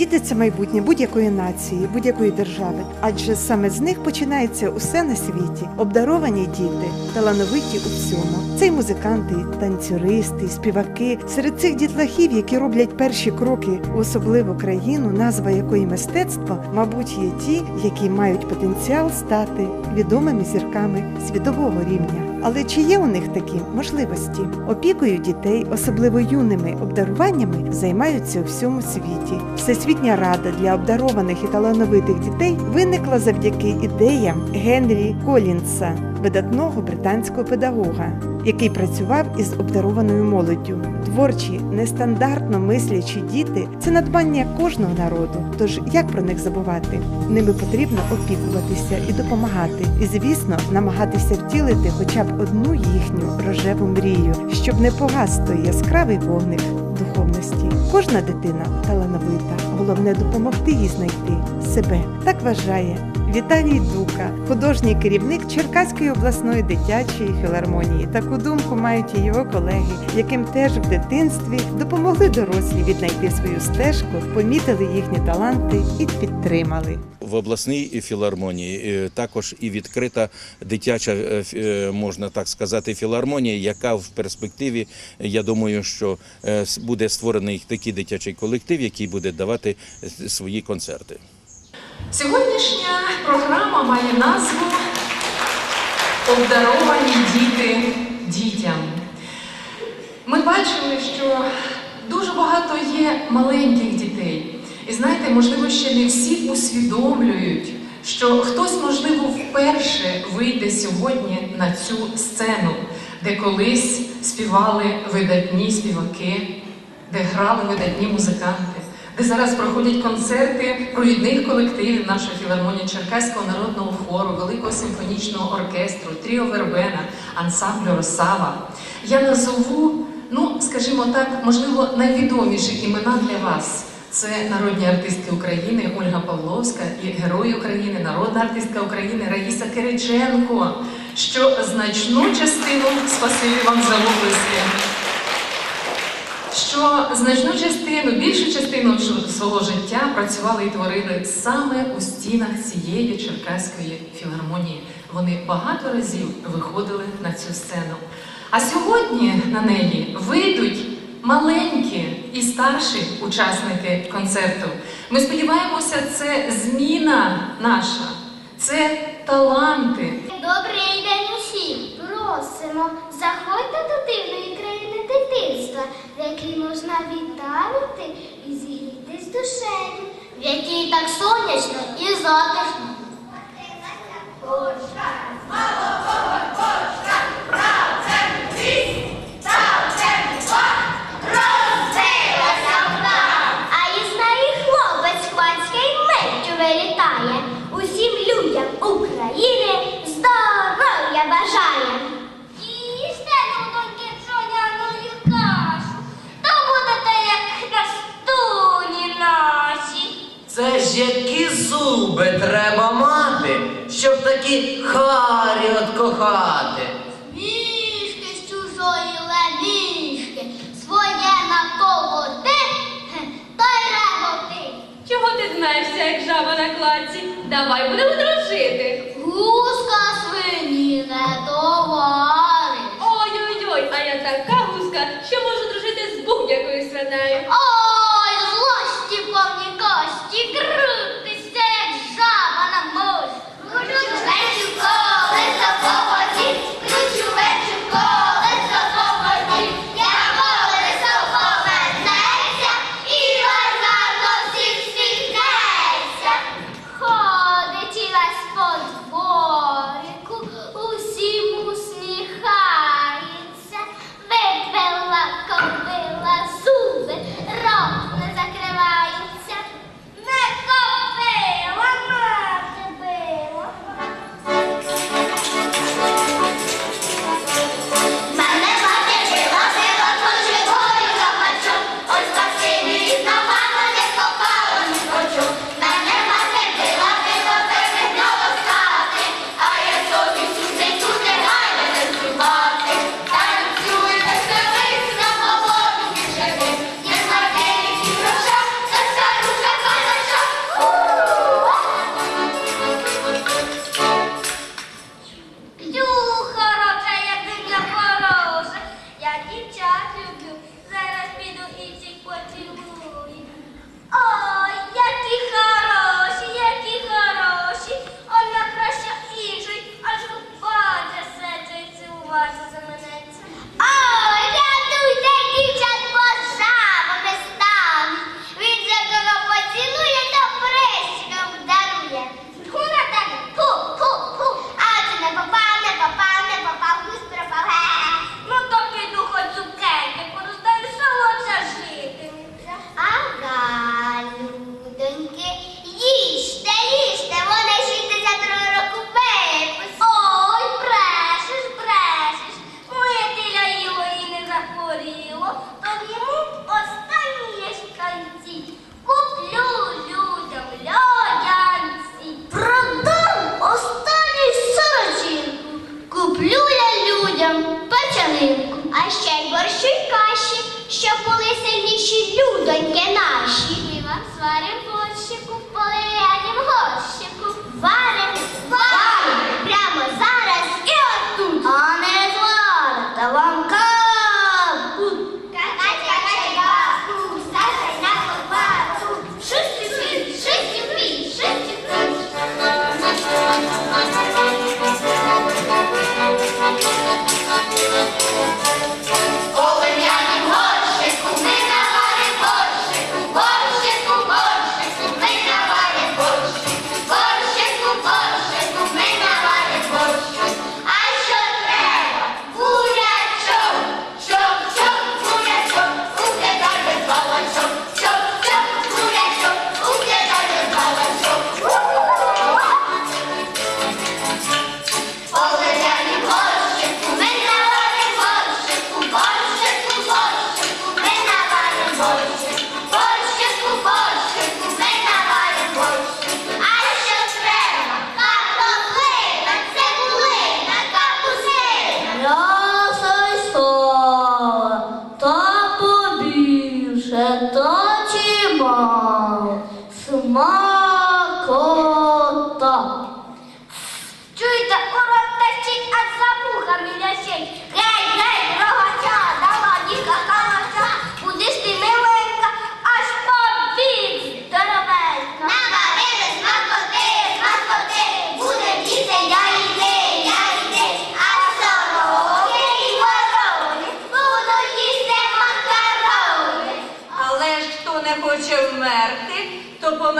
Діти це майбутнє будь-якої нації, будь-якої держави, адже саме з них починається усе на світі. Обдаровані діти, талановиті у всьому. Це й музиканти, і танцюристи, і співаки. Серед цих дітлахів, які роблять перші кроки у особливу країну, назва якої мистецтво, мабуть, є ті, які мають потенціал стати відомими зірками світового рівня. Але чи є у них такі можливості? Опікою дітей, особливо юними обдаруваннями, займаються у всьому світі. Всесвітня рада для обдарованих і талановитих дітей виникла завдяки ідеям Генрі Колінса, видатного британського педагога, який працював із обдарованою молоддю. Творчі, нестандартно мислячі діти це надбання кожного народу. Тож як про них забувати? Ними потрібно опікуватися і допомагати, і звісно, намагатися втілити хоча б одну їхню рожеву мрію, щоб не погас той яскравий вогник духовності. Кожна дитина талановита. Головне допомогти їй знайти себе. Так вважає Віталій Дука, художній керівник Черкаської обласної дитячої філармонії. Таку думку мають і його колеги, яким теж в дитинстві допомогли дорослі віднайти свою стежку, помітили їхні таланти і підтримали. В обласній філармонії е, також і відкрита дитяча, е, е, можна так сказати, філармонія, яка в перспективі, я думаю, що буде створений такий дитячий колектив, який буде давати свої концерти. Сьогоднішня програма має назву Обдаровані діти дітям. Ми бачили, що дуже багато є маленьких дітей. І знаєте, можливо, ще не всі усвідомлюють, що хтось, можливо, вперше вийде сьогодні на цю сцену, де колись співали видатні співаки, де грали видатні музиканти, де зараз проходять концерти провідних колективів нашої філармонії Черкаського народного хору, Великого симфонічного оркестру, Тріо Вербена, ансамблю Росава. Я назову, ну, скажімо так, можливо, найвідоміші імена для вас. Це народні артистки України Ольга Павловська і Герой України, народна артистка України Раїса Кириченко, що значну частину спасибі вам за облески що значну частину, більшу частину свого життя працювали і творили саме у стінах цієї Черкаської філармонії. Вони багато разів виходили на цю сцену. А сьогодні на неї вийдуть маленькі і старші учасники концерту. Ми сподіваємося, це зміна наша, це таланти, Добрий день усім! Просимо, заходьте до дивної дитинства, в якій можна віддалити і зігрітись душею, в якій так сонячно і затишно. А кохати. Мішки з чужої лемішки, своє на колоти, то й реготи. Чого ти знаєшся, як жаба на кладці? Давай будемо дружити. Гуска свині не товариш. Ой-ой-ой, а я така гуска, що можу дружити з будь-якою свинею.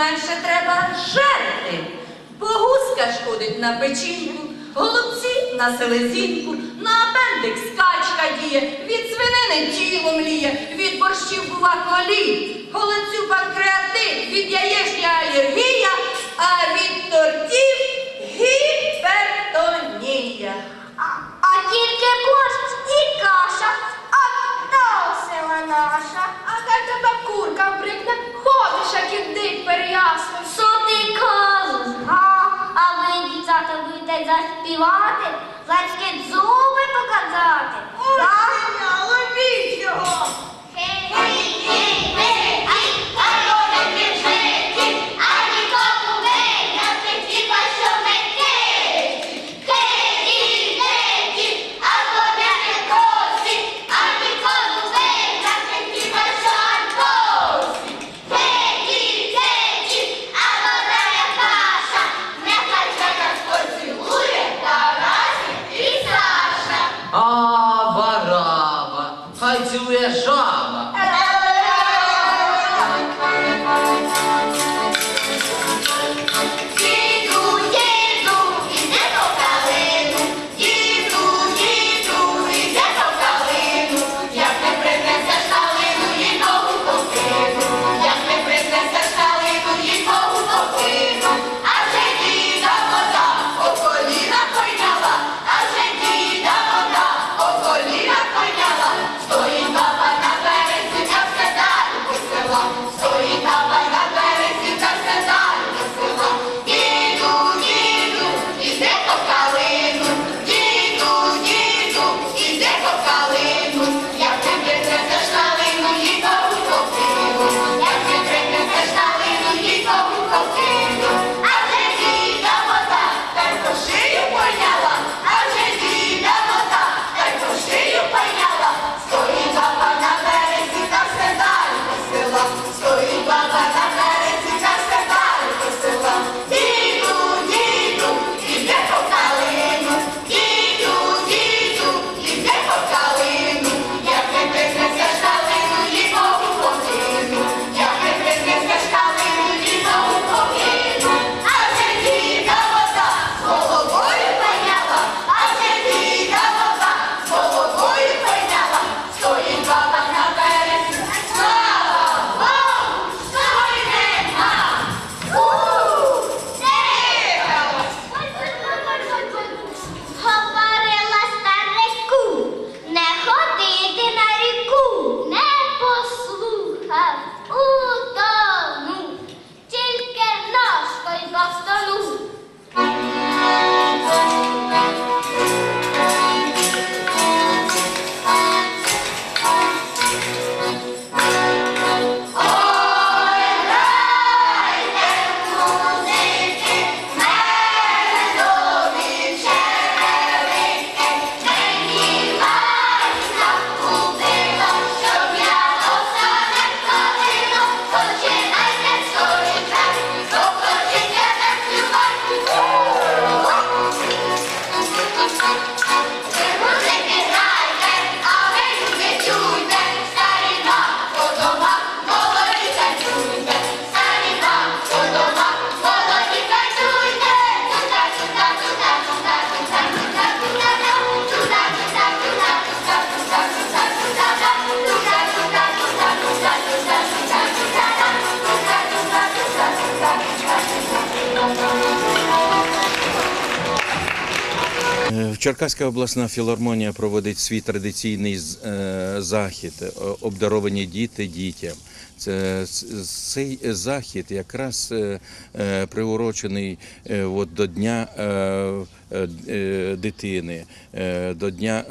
менше треба жерти. Бо гуска шкодить на печінку, голубці на селезінку, на апендикс скачка діє, від свинини тіло мліє, від борщів бува колі, голубцю панкреатин, від яєчня алергія, а від тортів гіпертонія. А, а тільки борщ і каша, а та наша, а хай тебе курка брикне. Гоша кидить переясно. Що ти кажеш? А, ви дівчата будете заспівати, значки зуби показати. Ой, Ловіть його! Хей, хей, хей, хей! Черкаська обласна філармонія проводить свій традиційний е, захід, е, обдаровані діти дітям. Цей захід якраз е, приурочений от, до дня е, е, Дитини е, до дня,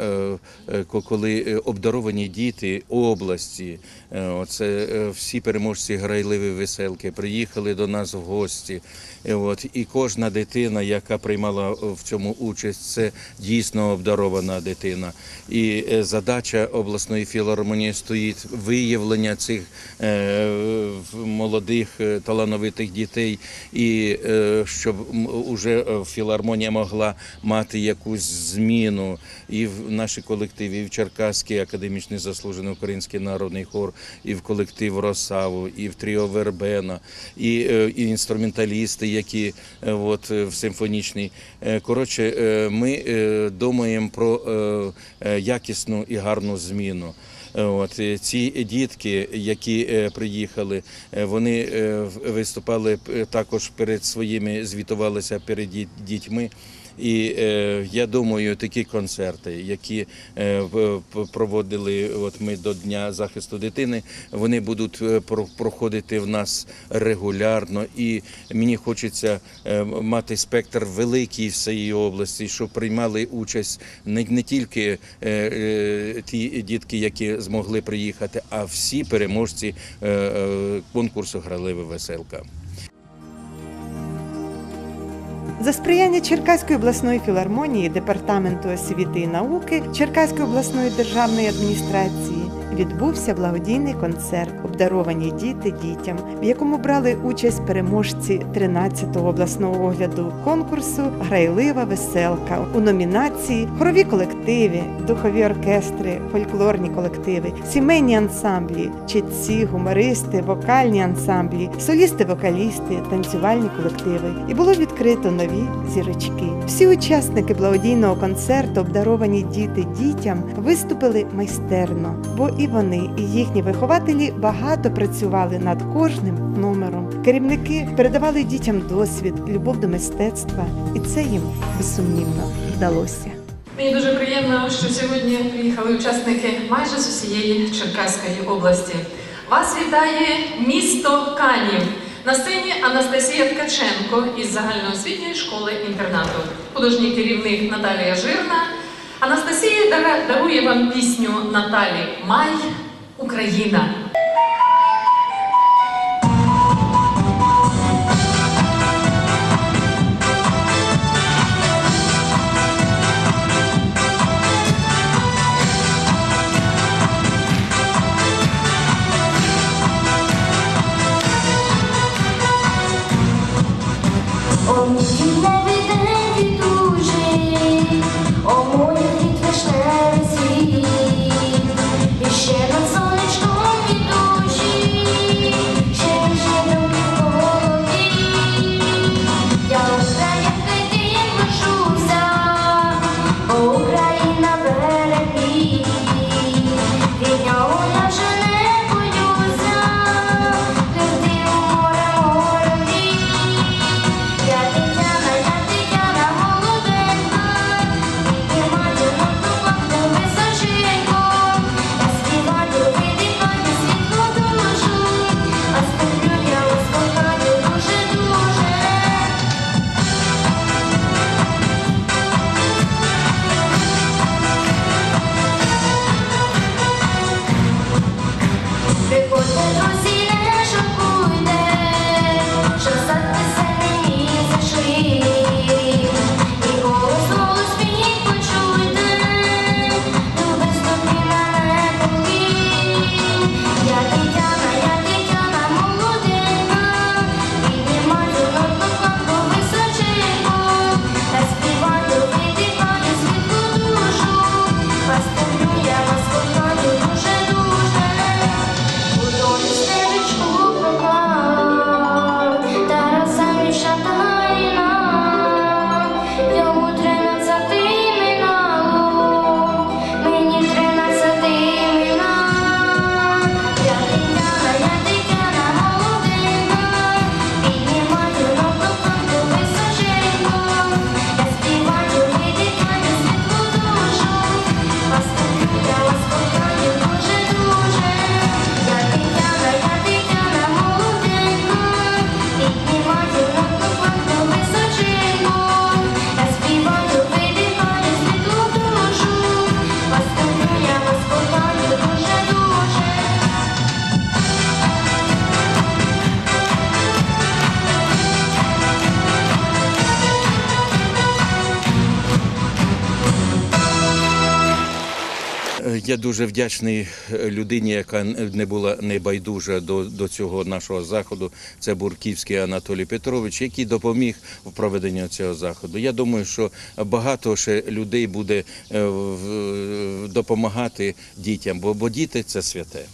ко- коли обдаровані діти області, оце всі переможці грайливі веселки приїхали до нас в гості. От і кожна дитина, яка приймала в цьому участь, це дійсно обдарована дитина. І задача обласної філармонії стоїть виявлення цих молодих талановитих дітей, і щоб уже філармонія могла мати якусь зміну і в наші колективі, і в Черкаський академічний заслужений український народний хор, і в колектив Росаву, і в Тріо Вербена, і, е, і інструменталісти, які е, от, е, в симфонічній. Коротше, ми думаємо про якісну і гарну зміну. От ці дітки, які приїхали, вони виступали також перед своїми, звітувалися перед дітьми. І е, я думаю, такі концерти, які е, проводили от ми до Дня захисту дитини, вони будуть е, проходити в нас регулярно. І мені хочеться мати спектр великий всієї області, щоб приймали участь не, не тільки ті дітки, які змогли приїхати, а всі переможці конкурсу Гралива веселка. За сприяння Черкаської обласної філармонії, департаменту освіти і науки Черкаської обласної державної адміністрації відбувся благодійний концерт Обдаровані діти дітям, в якому брали участь переможці 13-го обласного огляду конкурсу Грайлива веселка у номінації Хорові колективи, духові оркестри, фольклорні колективи, сімейні ансамблі, читці, гумористи, вокальні ансамблі, солісти-вокалісти, танцювальні колективи. І було відкрито нові зірочки. Всі учасники благодійного концерту, обдаровані діти дітям, виступили майстерно, бо і вони, і їхні вихователі багато працювали над кожним номером. Керівники передавали дітям досвід, любов до мистецтва, і це їм безсумнівно вдалося. Мені дуже приємно, що сьогодні приїхали учасники майже з усієї Черкаської області. Вас вітає місто Канів. На сцені Анастасія Ткаченко із загальноосвітньої школи інтернату, художній керівник Наталія Жирна. Анастасія дарує вам пісню Наталі Май Україна. О, Я дуже вдячний е, людині, яка не була небайдужа до, до цього нашого заходу. Це Бурківський Анатолій Петрович, який допоміг в проведенні цього заходу. Я думаю, що багато ще людей буде е, допомагати дітям, бо, бо діти це святе.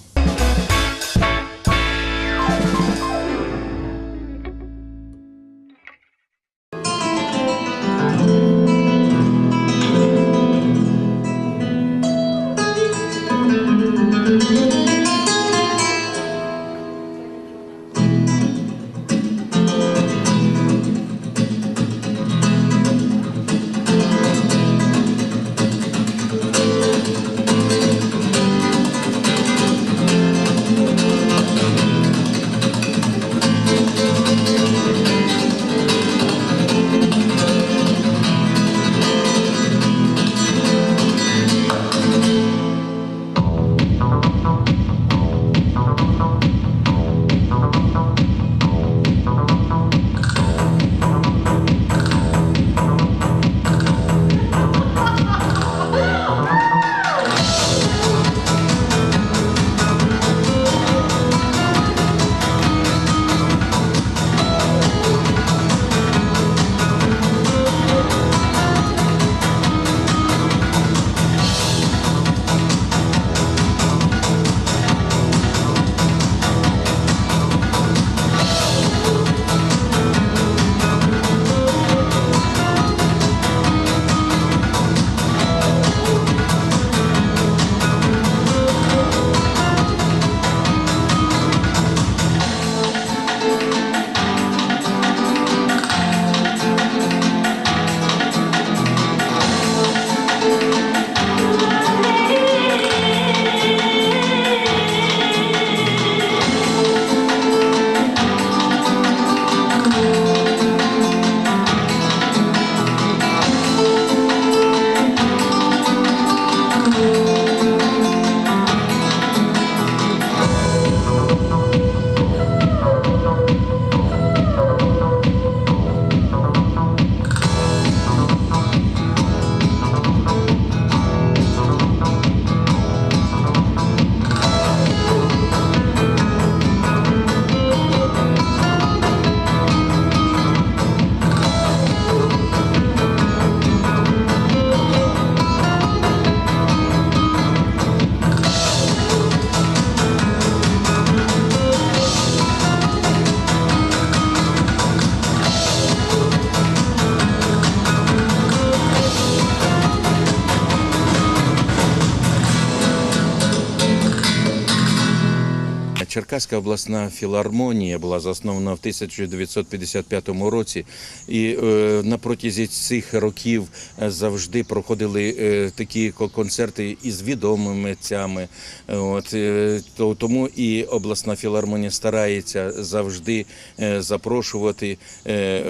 Черкаська обласна філармонія була заснована в 1955 році, і е, на протязі цих років е, завжди проходили е, такі концерти із відомими митцями. От е, то тому і обласна філармонія старається завжди е, запрошувати е, е,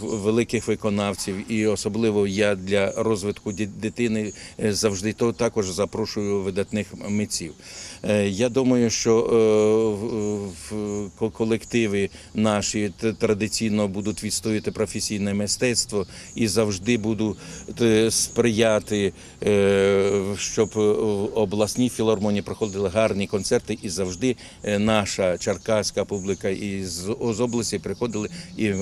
великих виконавців, і особливо я для розвитку дитини е, завжди то також запрошую видатних митців. Е, Я думаю, що е, колективи наші традиційно будуть відстоювати професійне мистецтво і завжди буду е, сприяти, е, щоб в обласній філармонії проходили гарні концерти, і завжди е, наша черкаська публіка із з області приходили і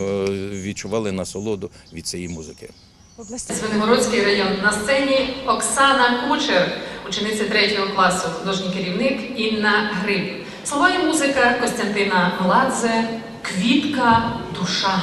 відчували насолоду від цієї музики. Звенигородський район. На сцені Оксана Кучер, учениця 3 класу, художній керівник Інна Гриб. Слова і музика Костянтина Меладзе Квітка, душа.